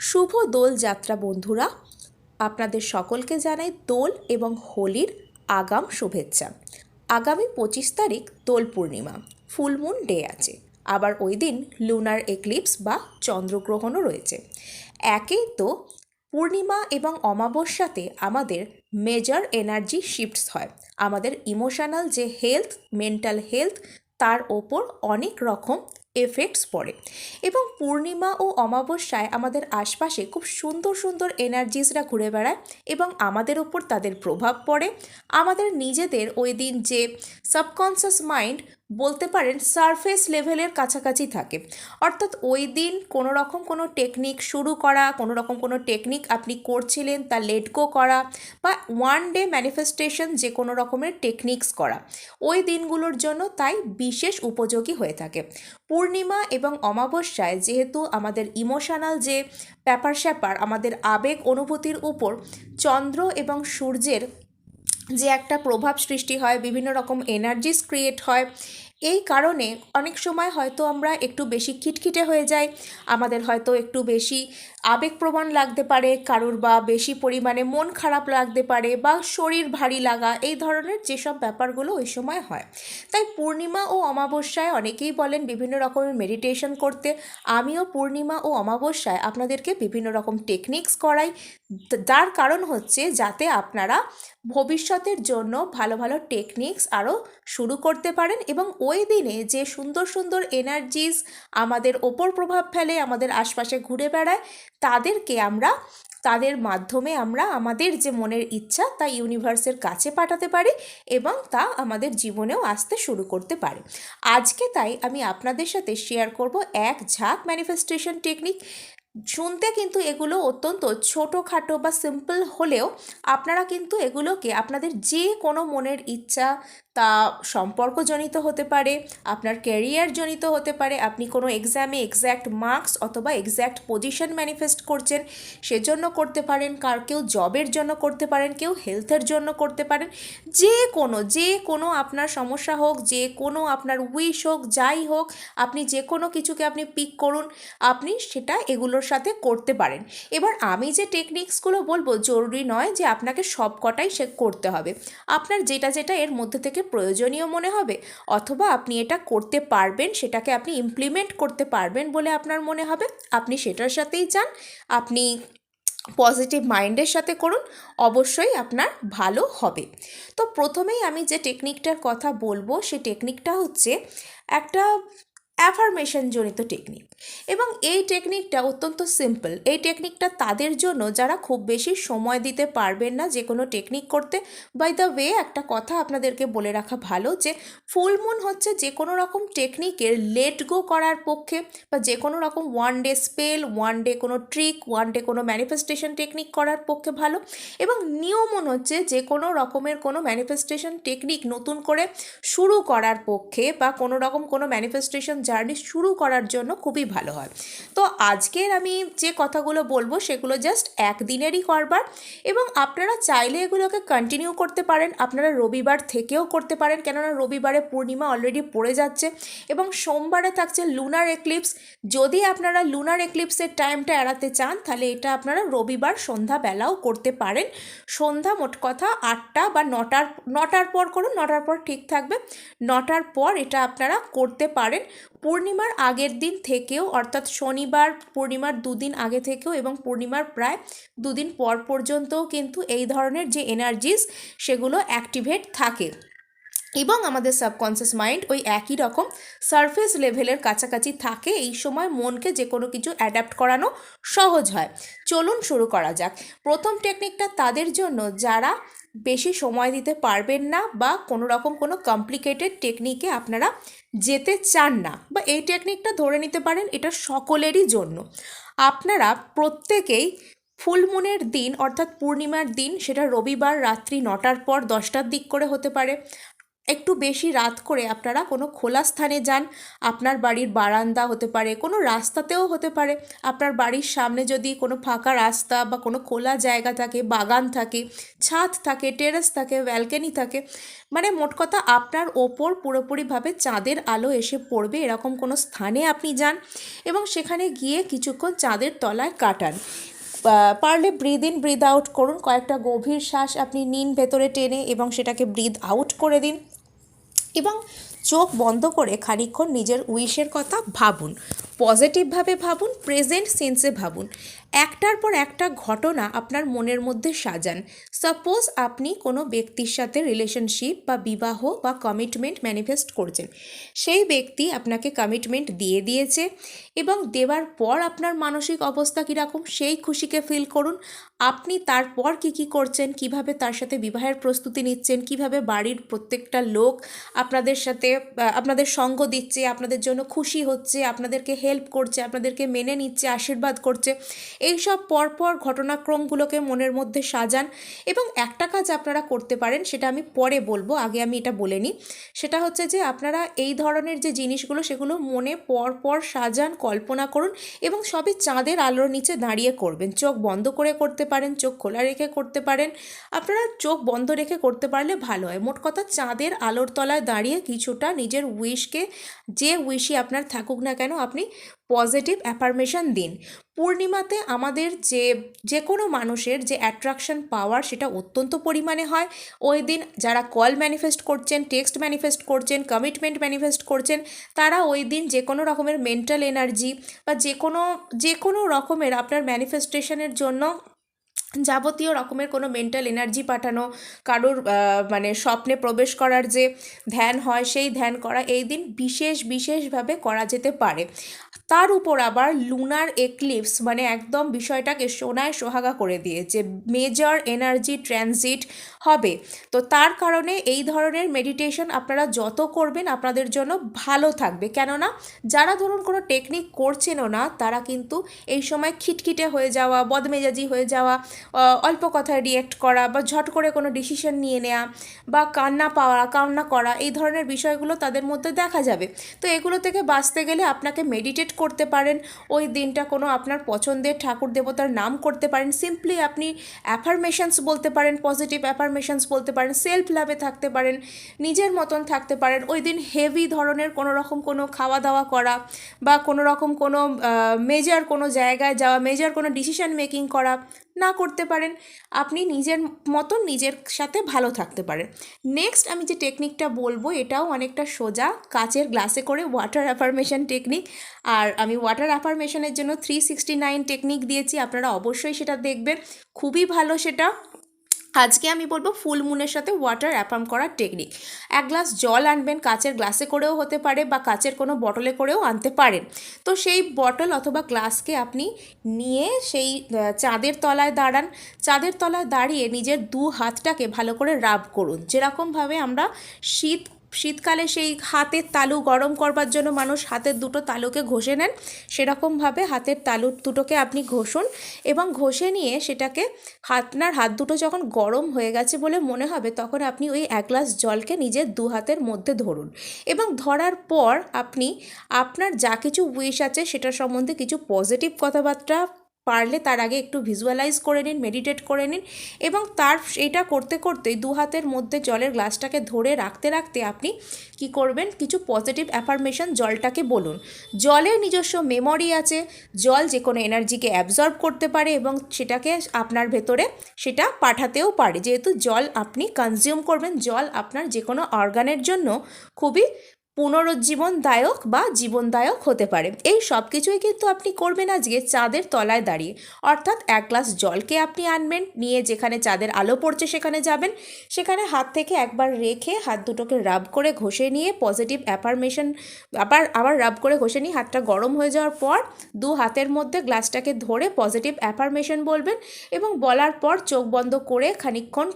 শুভ দোল যাত্রা বন্ধুরা, আপনাদের সকলকে জানাই দোল এবং হোলির আগাম শুভেচ্ছা। আগামী পঁচিশ তারিখ দোল পূর্ণিমা ফুলমুন ডে আছে। আবার ওই দিন লুনার এক্লিপস বা চন্দ্রগ্রহণও রয়েছে। একেই তো পূর্ণিমা এবং অমাবস্যাতে আমাদের মেজর এনার্জি শিফটস হয়। আমাদের ইমোশনাল যে হেলথ মেন্টাল হেলথ তার ওপর অনেক রকম এফেক্টস পড়ে। এবং পূর্ণিমা ও অমাবস্যায় আমাদের আশপাশে খুব সুন্দর সুন্দর এনার্জিসরা ঘুরে বেড়ায় এবং আমাদের ওপর তাদের প্রভাব পড়ে। আমাদের নিজেদের ওই দিন যে সাবকনসিয়াস মাইন্ড বলতে পারেন সারফেস লেভেলের কাছাকাছি থাকে। অর্থাৎ ওই দিন কোনো রকম কোনো টেকনিক শুরু করা, কোনো রকম কোনো টেকনিক আপনি করছিলেন তা লেট গো করা বা ওয়ান ডে ম্যানিফেস্টেশন যে কোনো রকমের টেকনিক্স করা। ওই দিনগুলোর জন্য তাই বিশেষ উপযোগী হয়ে থাকে। পূর্ণিমা এবং অমাবস্যায় যেহেতু আমাদের ইমোশনাল যে ব্যাপার স্যাপার আমাদের আবেগ অনুভূতির উপর চন্দ্র এবং সূর্যের যে একটা প্রভাব সৃষ্টি হয়, বিভিন্ন রকম এনার্জিস ক্রিয়েট হয়। এই কারণে অনেক সময় হয়তো আমরা একটু বেশি খিটখিটে হয়ে যাই, আমাদের হয়তো একটু বেশি আবেগপ্রবণ লাগতে পারে, কারুর বা বেশি পরিমাণে মন খারাপ লাগতে পারে বা শরীর ভারী লাগা, এই ধরনের যেসব ব্যাপারগুলো ওই সময় হয়। তাই পূর্ণিমা ও অমাবস্যায় অনেকেই বলেন বিভিন্ন রকমের মেডিটেশন করতে। আমিও পূর্ণিমা ও অমাবস্যায় আপনাদেরকে বিভিন্ন রকম টেকনিক্স করাই। যার কারণ হচ্ছে যাতে আপনারা ভবিষ্যতের জন্য ভালো ভালো টেকনিক্স আরও শুরু করতে পারেন এবং ওই দিনে যে সুন্দর সুন্দর এনার্জিস আমাদের ওপর প্রভাব ফেলে, আমাদের আশপাশে ঘুরে বেড়ায় তাদেরকে আমরা, তাদের মাধ্যমে আমরা আমাদের যে মনের ইচ্ছা তা ইউনিভার্সের কাছে পাঠাতে পারি এবং তা আমাদের জীবনেও আসতে শুরু করতে পারে। আজকে তাই আমি আপনাদের সাথে শেয়ার করব এক ঝাঁক ম্যানিফেস্টেশন টেকনিক শুনতে কিন্তু এগুলো অত্যন্ত ছোটোখাটো বা সিম্পল হলেও আপনারা কিন্তু এগুলোকে আপনাদের যে কোনো মনের ইচ্ছা তা সম্পর্কজনিত হতে পারে, আপনার ক্যারিয়ার জনিত হতে পারে, আপনি কোনো এক্সামে এক্স্যাক্ট মার্কস অথবা এক্স্যাক্ট পজিশন ম্যানিফেস্ট করছেন, সেজন্য করতে পারেন, কার কেউ জবের জন্য করতে পারেন, কেউ হেলথের জন্য করতে পারেন, যে কোনো যে কোনো আপনার সমস্যা হোক, যে কোনো আপনার উইশ হোক, যাই হোক, আপনি যে কোনো কিছুকে আপনি পিক করুন, আপনি সেটা এগুলোর সাথে করতে পারেন। এবার আমি যে টেকনিক্সগুলো বলব, জরুরি নয় যে আপনাকে সব কটাই সে করতে হবে। আপনার যেটা যেটা এর মধ্যে থেকে প্রয়োজনীয় মনে হবে? অথবা আপনি এটা করতে পারবেন, সেটাকে আপনি ইমপ্লিমেন্ট করতে পারবেন বলে আপনার মনে হবে? আপনি সেটার সাথেই যান। আপনি পজিটিভ মাইন্ডের সাথে করুন। অবশ্যই আপনার ভালো হবে। তো প্রথমেই আমি যে টেকনিকটার কথা বলব, সে টেকনিকটা হচ্ছে একটা অ্যাফার্মেশন জনিত টেকনিক এবং এই টেকনিকটা অত্যন্ত সিম্পল এই টেকনিকটা তাদের জন্য যারা খুব বেশি সময় দিতে পারবেন না যে কোনো টেকনিক করতে বাই দ্য ওয়ে একটা কথা আপনাদেরকে বলে রাখা ভালো যে ফুল মুন হচ্ছে যে কোনো রকম টেকনিকের লেট গো করার পক্ষে বা যে কোনো রকম one day spell one day কোনো ট্রিক ওয়ান ডে কোনো ম্যানিফেস্টেশন টেকনিক করার পক্ষে ভালো। এবং নিয়মন হচ্ছে যে কোনো রকমের কোনো ম্যানিফেস্টেশন টেকনিক নতুন করে শুরু করার পক্ষে বা কোনো রকম কোনো ম্যানিফেস্টেশন জার্নি শুরু করার জন্য খুবই ভালো হয়। তো আজকের আমি যে কথাগুলো বলব সেগুলো জাস্ট একদিনেরই করবার এবং আপনারা চাইলে এগুলোকে কন্টিনিউ করতে পারেন। আপনারা রবিবার থেকেও করতে পারেন। কেননা রবিবারে পূর্ণিমা অলরেডি পড়ে যাচ্ছে এবং সোমবারে থাকছে লুনার এক্লিপস যদি আপনারা লুনার এক্লিপসের টাইমটা এড়াতে চান, তাহলে এটা আপনারা রবিবার সন্ধ্যাবেলাও করতে পারেন। সন্ধ্যা মোট কথা আটটা বা নটার নটার পর করুন, নটার পর ঠিক থাকবে। নটার পর এটা আপনারা করতে পারেন। পূর্ণিমার আগের দিন থেকেও, অর্থাৎ শনিবার পূর্ণিমার দুদিন আগে থেকেও এবং পূর্ণিমার প্রায় দুদিন পর পর্যন্তও কিন্তু এই ধরনের যে এনার্জিস সেগুলো অ্যাক্টিভেট থাকে। এবং আমাদের সাবকনসিয়াস মাইন্ড ওই একই রকম সারফেস লেভেলের কাছাকাছি থাকে, এই সময় মনকে যে কোনো কিছু অ্যাডাপ্ট করানো সহজ হয়। চলুন শুরু করা যাক। প্রথম টেকনিকটা তাদের জন্য, যারা বেশি সময় দিতে পারবেন না বা কোনো রকম কোনো কমপ্লিকেটেড টেকনিকে আপনারা যেতে চান না বা এই টেকনিকটা ধরে নিতে পারেন, এটা সকলেরই জন্য। আপনারা প্রত্যেকেই ফুলমুনের দিন, অর্থাৎ পূর্ণিমার দিন, সেটা রবিবার রাত্রি নটার পর দশটার দিক করে হতে পারে একটু বেশি রাত করে আপনারা কোনো খোলা স্থানে যান। আপনার বাড়ির বারান্দা হতে পারে, কোনো রাস্তাতেও হতে পারে। আপনার বাড়ির সামনে যদি কোনো ফাঁকা রাস্তা বা কোনো খোলা জায়গা থাকে, বাগান থাকে, ছাদ থাকে, টেরেস থাকে, ব্যালকনি থাকে মানে মোট কথা আপনার ওপর পুরোপুরিভাবে চাঁদের আলো এসে পড়বে, এরকম কোনো স্থানে আপনি যান এবং সেখানে গিয়ে কিছুক্ষণ চাঁদের তলায় কাটান। পারলে ব্রিদ ইন ব্রিদ আউট করুন। কয়েকটা গভীর শ্বাস আপনি নিন ভেতরে টেনে এবং সেটাকে ব্রিদ আউট করে দিন। এবং চোখ বন্ধ করে খানিকক্ষণ নিজের উইশের কথা ভাবুন। পজিটিভভাবে ভাবুন প্রেজেন্ট সেন্সে ভাবুন। একটার পর একটা ঘটনা আপনার মনের মধ্যে সাজান। সাপোজ আপনি কোনো ব্যক্তির সাথে রিলেশনশিপ বা বিবাহ বা কমিটমেন্ট ম্যানিফেস্ট করছেন। সেই ব্যক্তি আপনাকে কমিটমেন্ট দিয়ে দিয়েছে এবং দেওয়ার পর আপনার মানসিক অবস্থা কীরকম, সেই খুশিকে ফিল করুন। আপনি তারপর কি কি করছেন, কীভাবে তার সাথে বিবাহের প্রস্তুতি নিচ্ছেন, কীভাবে বাড়ির প্রত্যেকটা লোক আপনাদের সাথে আপনাদের সঙ্গ দিচ্ছে, আপনাদের জন্য খুশি হচ্ছে, আপনাদেরকে হেল্প করছে, আপনাদেরকে মেনে নিচ্ছে, আশীর্বাদ করছে। এইসব পরপর ঘটনাক্রমগুলোকে মনের মধ্যে সাজান এবং একটা কাজ আপনারা করতে পারেন, সেটা আমি পরে বলব, আগে আমি এটা বলে নিই। সেটা হচ্ছে যে, আপনারা এই ধরনের যে জিনিসগুলো, সেগুলো মনে পরপর সাজান, কল্পনা করুন এবং সবই চাঁদের আলোর নিচে দাঁড়িয়ে করবেন। চোখ বন্ধ করে করতে পারেন, চোখ খোলা রেখে করতে পারেন। আপনারা চোখ বন্ধ রেখে করতে পারলে ভালো হয়। মোট কথা, চাঁদের আলোর তলায় দাঁড়িয়ে কিছুটা নিজের উইশকে যে উইশই আপনার থাকুক না কেন, আপনি পজিটিভ অ্যাফার্মেশন দিন। পূর্ণিমাতে আমাদের যে যে কোনো মানুষের যে অ্যাট্রাকশন পাওয়ার সেটা অত্যন্ত পরিমাণে হয়। ওই দিন যারা কল ম্যানিফেস্ট করছেন টেক্সট ম্যানিফেস্ট করছেন কমিটমেন্ট ম্যানিফেস্ট করছেন, তারা ওই দিন যে কোনো রকমের মেন্টাল এনার্জি বা যে কোনো যে কোনো রকমের আপনার ম্যানিফেস্টেশনের জন্য যাবতীয় রকমের কোনো মেন্টাল এনার্জি পাঠানো, কারোর মানে স্বপ্নে প্রবেশ করার যে ধ্যান হয়, সেই ধ্যান করা এই দিন বিশেষ, বিশেষভাবে করা যেতে পারে। তার উপর আবার লুনার এক্লিপস মানে একদম বিষয়টাকে সোনায় সোহাগা করে দিয়েছে। মেজর এনার্জি ট্রানজিট হবে। তো তার কারণে এই ধরনের মেডিটেশন আপনারা যত করবেন আপনাদের জন্য ভালো থাকবে। কেননা, যারা ধরুন কোনো টেকনিক করছেনও না, তারা কিন্তু এই সময় খিটখিটে হয়ে যাওয়া, বদমেজাজি হয়ে যাওয়া অল্প কথায় রিয়েক্ট করা বা ঝট করে কোনো ডিসিশন নিয়ে নেওয়া বা কান্না পাওয়া, কান্না করা, এই ধরনের বিষয়গুলো তাদের মধ্যে দেখা যাবে। তো এগুলো থেকে বাঁচতে গেলে আপনাকে মেডিটেট করতে পারেন, ওই দিনটা কোনো আপনার পছন্দের ঠাকুর দেবতার নাম করতে পারেন। সিম্পলি আপনি অ্যাফার্মেশনস বলতে পারেন পজিটিভ অ্যাফার্মেশনস বলতে পারেন সেলফ লাভে থাকতে পারেন, নিজের মতন থাকতে পারেন, ওই দিন হেভি ধরনের কোনো রকম কোনো খাওয়া দাওয়া করা বা কোনো রকম কোনো মেজার কোনো জায়গায় যাওয়া মেজার কোনো ডিসিশন মেকিং করা না করতে পারেন। আপনি নিজের মতন নিজের সাথে ভালো থাকতে পারেন। নেক্সট আমি যে টেকনিকটা বলব, এটাও অনেকটা সোজা, কাচের গ্লাসে করে ওয়াটার অ্যাফার্মেশন টেকনিক আর আমি ওয়াটার অ্যাফার্মেশনের জন্য থ্রি সিক্সটি নাইন টেকনিক দিয়েছি, আপনারা অবশ্যই সেটা দেখবেন। খুবই ভালো সেটা। আজকে আমি বলব ফুল মুনের সাথে ওয়াটার অ্যাপাম করার টেকনিক এক গ্লাস জল আনবেন, কাচের গ্লাসে করেও হতে পারে বা কাচের কোনো বটলে করেও আনতে পারেন। তো সেই বটল অথবা গ্লাসকে আপনি নিয়ে সেই চাঁদের তলায় দাঁড়ান। চাঁদের তলায় দাঁড়িয়ে নিজের দু হাতটাকে ভালো করে রাব করুন। যেরকমভাবে আমরা শীত শীতকালে সেই হাতের তালু গরম করবার জন্য মানুষ হাতের দুটো তালুকে ঘষে নেন। সেরকমভাবে হাতের তালু দুটোকে আপনি ঘষুন এবং ঘষে নিয়ে সেটাকে আপনার হাত দুটো যখন গরম হয়ে গেছে বলে মনে হবে, তখন আপনি ওই এক গ্লাস জলকে নিজের দু হাতের মধ্যে ধরুন এবং ধরার পর আপনি আপনার যা কিছু উইশ আছে সেটা সম্বন্ধে কিছু পজিটিভ কথাবার্তা পারলে তার আগে একটু ভিজুয়ালাইজ করে নিন মেডিটেট করে নিন এবং তার এটা করতে করতেই দু হাতের মধ্যে জলের গ্লাসটাকে ধরে রাখতে রাখতে আপনি কি করবেন? কিছু পজিটিভ অ্যাফার্মেশন জলটাকে বলুন। জলের নিজস্ব মেমরি আছে, জল যে কোনো এনার্জিকে অ্যাবজর্ব করতে পারে এবং সেটাকে আপনার ভেতরে সেটা পাঠাতেও পারে। যেহেতু জল আপনি কনজিউম করবেন, জল আপনার যে কোনো অর্গানের জন্য খুবই পুনরুজ্জীবনদায়ক বা জীবনদায়ক হতে পারে। এই সব কিছুই কিন্তু আপনি করবেন আজকে চাঁদের তলায় দাঁড়িয়ে। অর্থাৎ এক গ্লাস জলকে আপনি আনবেন, নিয়ে যেখানে চাঁদের আলো পড়ছে সেখানে যাবেন। সেখানে হাত থেকে একবার রেখে হাত দুটোকে রাব করে ঘষে নিয়ে পজিটিভ অ্যাফার্মেশন আবার আবার রাব করে ঘষে নিয়ে হাতটা গরম হয়ে যাওয়ার পর দু হাতের মধ্যে গ্লাসটাকে ধরে পজিটিভ অ্যাফার্মেশন বলবেন এবং বলার পর চোখ বন্ধ করে খানিকক্ষণ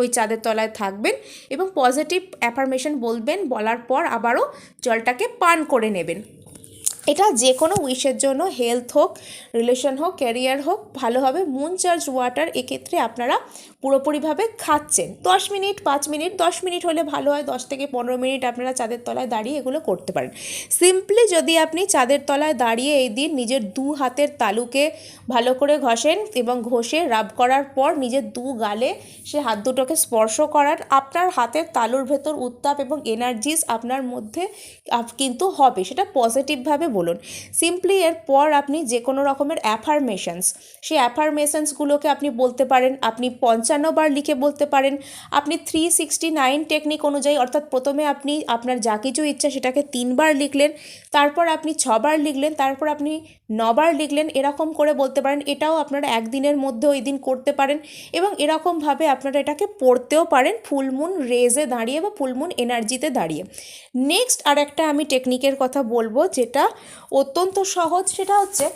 ওই চাঁদের তলায় থাকবেন এবং পজিটিভ অ্যাফার্মেশন বলবেন। বলার পর আবারও জলটাকে পান করে নেবেন। এটা যে কোনো উইশের জন্য হেলথ হোক, রিলেশন হোক, ক্যারিয়ার হোক, ভালোভাবে মুন চার্জ ওয়াটার, এক্ষেত্রে আপনারা পুরোপুরিভাবে খাচ্ছেন। দশ মিনিট, পাঁচ মিনিট, দশ মিনিট হলে ভালো হয়, দশ থেকে পনেরো মিনিট আপনারা চাঁদের তলায় দাঁড়িয়ে এগুলো করতে পারেন। সিম্পলি যদি আপনি চাঁদের তলায় দাঁড়িয়ে এই দিন নিজের দু হাতের তালুকে ভালো করে ঘষেন এবং ঘষে রাব করার পর নিজের দু গালে সে হাত দুটোকে স্পর্শ করার, আপনার হাতের তালুর ভেতর উত্তাপ এবং এনার্জিস আপনার মধ্যে কিন্তু হবে, সেটা পজিটিভভাবে বলুন। সিম্পলি এরপর আপনি যে কোনো রকমের অ্যাফার্মেশনস সেই অ্যাফার্মেশনসগুলোকে আপনি বলতে পারেন, আপনি পঞ্চান্ন লিখে বলতে পারেন। আপনি থ্রি সিক্সটি নাইন টেকনিক অনুযায়ী, অর্থাৎ প্রথমে আপনি আপনার যা কিছু ইচ্ছা সেটাকে তিনবার লিখলেন, তারপর আপনি ছবার লিখলেন, তারপর আপনি নবার লিখলেন, এরকম করে বলতে পারেন। এটাও আপনারা একদিনের মধ্যে ওই দিন করতে পারেন এবং এরকমভাবে আপনারা এটাকে পড়তেও পারেন ফুলমুন রেজে দাঁড়িয়ে বা ফুলমুন এনার্জিতে দাঁড়িয়ে। নেক্সট আর একটা আমি টেকনিকের কথা বলব, যেটা অত্যন্ত সহজ, সেটা হচ্ছে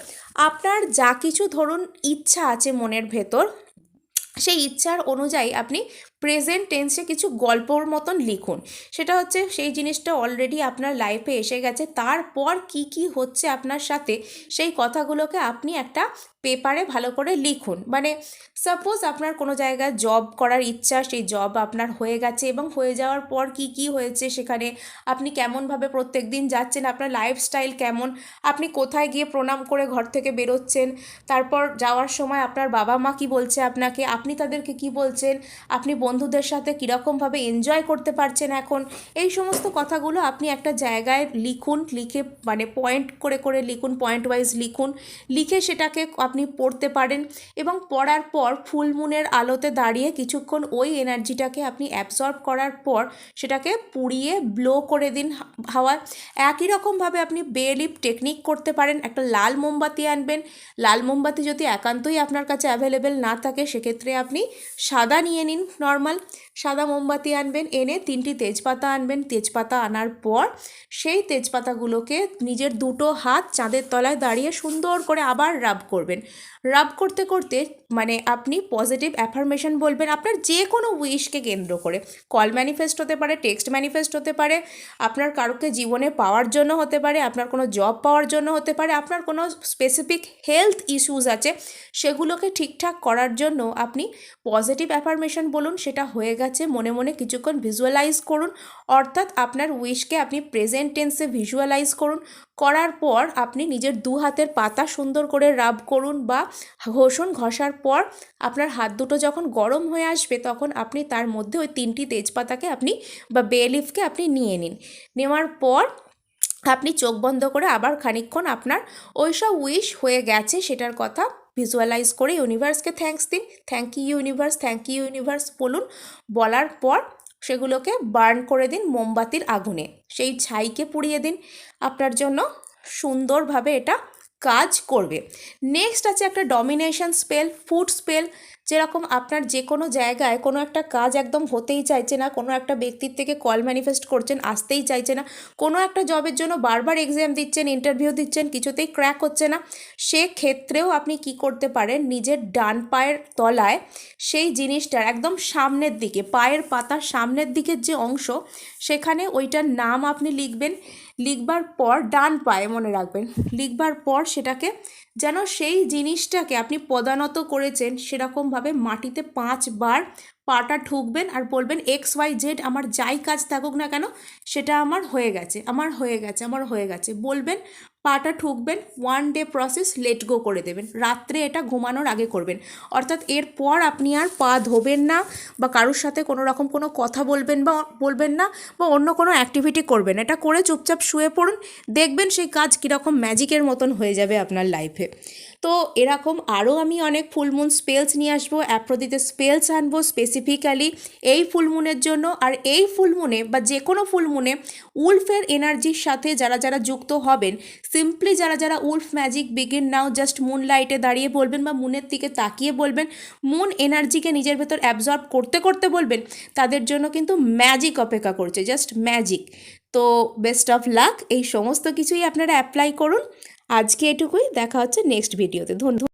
আপনার যা কিছু ধরুন ইচ্ছা আছে মনের ভেতর সেই ইচ্ছার অনুযায়ী আপনি প্রেজেন্ট টেন্সে কিছু গল্পর মতন লিখুন। সেটা হচ্ছে সেই জিনিসটা অলরেডি আপনার লাইফে এসে গেছে, তারপর কি কি হচ্ছে আপনার সাথে সেই কথাগুলোকে আপনি একটা পেপারে ভালো করে লিখুন। মানে সাপোজ আপনার কোনো জায়গায় জব করার ইচ্ছা, সেই জব আপনার হয়ে গেছে এবং হয়ে যাওয়ার পর কি কি হয়েছে সেখানে, আপনি কেমনভাবে প্রত্যেক দিন যাচ্ছেন, আপনার লাইফস্টাইল কেমন, আপনি কোথায় গিয়ে প্রণাম করে ঘর থেকে বেরোচ্ছেন, তারপর যাওয়ার সময় আপনার বাবা মা কি বলছে আপনাকে, আপনি তাদেরকে কি বলছেন, আপনি বন্ধুদের সাথে কীরকমভাবে এনজয় করতে পারছেন এখন? এই সমস্ত কথাগুলো আপনি একটা জায়গায় লিখুন, লিখে মানে পয়েন্ট করে করে লিখুন পয়েন্ট ওয়াইজ লিখুন, লিখে সেটাকে আপনি পড়তে পারেন এবং পড়ার পর ফুল মুনের আলোতে দাঁড়িয়ে কিছুক্ষণ ওই এনার্জিটাকে আপনি অ্যাবসর্ব করার পর সেটাকে পুড়িয়ে ব্লো করে দিন হাওয়ায় একই রকমভাবে আপনি বেলিপ টেকনিক করতে পারেন। একটা লাল মোমবাতি আনবেন। লাল মোমবাতি যদি একান্তই আপনার কাছে অ্যাভেলেবেল না থাকে, সেক্ষেত্রে আপনি সাদা নিয়ে নিন। নর্মাল normal সাদা মোমবাতি আনবেন, এনে তিনটি তেজপাতা আনবেন। তেজপাতা আনার পর সেই তেজপাতাগুলোকে নিজের দুটো হাত চাঁদের তলায় দাঁড়িয়ে সুন্দর করে আবার রাব করবেন। রাব করতে করতে মানে আপনি পজিটিভ অ্যাফার্মেশন বলবেন আপনার যে কোনো উইশকে কেন্দ্র করে। কল ম্যানিফেস্ট হতে পারে, টেক্সট ম্যানিফেস্ট হতে পারে, আপনার কারোকে জীবনে পাওয়ার জন্য হতে পারে, আপনার কোনো জব পাওয়ার জন্য হতে পারে, আপনার কোনো স্পেসিফিক হেলথ ইস্যুস আছে, সেগুলোকে ঠিকঠাক করার জন্য আপনি পজিটিভ অ্যাফার্মেশন বলুন, সেটা হয়ে গেছে। মনে মনে কিছুক্ষণ ভিজুয়ালাইজ করুন। অর্থাৎ আপনার উইশকে আপনি প্রেজেন্ট টেন্সে ভিজুয়ালাইজ করুন। করার পর আপনি নিজের দু হাতের পাতা সুন্দর করে রাব করুন বা ঘষুন। ঘষার পর আপনার হাত দুটো যখন গরম হয়ে আসবে, তখন আপনি তার মধ্যে ওই তিনটি তেজপাতাকে আপনি বা বে লিফকে আপনি নিয়ে নিন। নেওয়ার পর আপনি চোখ বন্ধ করে আবার খানিকক্ষণ আপনার ওইসব উইশ হয়ে গেছে, সেটার কথা ভিজুয়ালাইজ করে ইউনিভার্সকে থ্যাঙ্কস দিন। Thank you universe thank you universe বলুন। বলার পর সেগুলোকে বার্ন করে দিন মোমবাতির আগুনে। সেই ছাইকে পুড়িয়ে দিন। আপনার জন্য সুন্দরভাবে এটা কাজ করবে। নেক্সট আছে একটা ডমিনেশন স্পেল ফুড স্পেল যেরকম আপনার যে কোনো জায়গায় কোনো একটা কাজ একদম হতেই চাইছে না, কোনো একটা ব্যক্তির থেকে কল ম্যানিফেস্ট করছেন, আসতেই চাইছে না, কোনো একটা জবের জন্য বারবার এক্সাম দিচ্ছেন ইন্টারভিউ দিচ্ছেন, কিছুতেই ক্র্যাক হচ্ছে না, সেক্ষেত্রেও আপনি কি করতে পারেন? নিজের ডান পায়ের তলায় সেই জিনিসটার একদম সামনের দিকে, পায়ের পাতার সামনের দিকের যে অংশ, সেখানে ওইটার নাম আপনি লিখবেন, লিখবার পর ডান পায়ে মনে রাখবেন, লিখবার পর সেটাকে যেন সেই জিনিসটাকে আপনি পদানত করেছেন সেরকমভাবে মাটিতে পাঁচবার পাটা ঠুকবেন আর বলবেন এক্স, ওয়াই, জেড আমার যাই কাজ থাকুক না কেন, সেটা আমার হয়ে গেছে, আমার হয়ে গেছে, আমার হয়ে গেছে। বলবেন পাটা ঠুকবেন one day process let go করে দেবেন। রাত্রে এটা ঘুমানোর আগে করবেন। অর্থাৎ এরপর আপনি আর পা ধোবেন না বা কারোর সাথে কোনো রকম কোনো কথা বলবেন বা বলবেন না বা অন্য কোনো অ্যাক্টিভিটি করবেন। এটা করে চুপচাপ শুয়ে পড়ুন। দেখবেন সেই কাজ কীরকম ম্যাজিকের মতন হয়ে যাবে আপনার লাইফে তো এরকম আরও আমি অনেক ফুলমুন স্পেলস নিয়ে আসব অ্যাপ্রোদিতে স্পেলস আনব স্পেসিফিক্যালি এই ফুলমুনের জন্য। আর এই ফুলমুনে বা যে কোনো ফুলমুনে উলফের এনার্জির সাথে যারা যারা যুক্ত হবেন সিম্পলি যারা যারা wolf magic begin now just moon লাইটে দাঁড়িয়ে বলবেন বা মুনের দিকে তাকিয়ে বলবেন মুন এনার্জিকে নিজের ভেতর অ্যাবজর্ব করতে করতে বলবেন, তাদের জন্য কিন্তু ম্যাজিক অপেক্ষা করছে জাস্ট ম্যাজিক তো বেস্ট অফ লাক এই সমস্ত কিছুই আপনারা অ্যাপ্লাই করুন। আজকে এটুকুই, দেখা হচ্ছে নেক্সট ভিডিওতে ধন্যবাদ।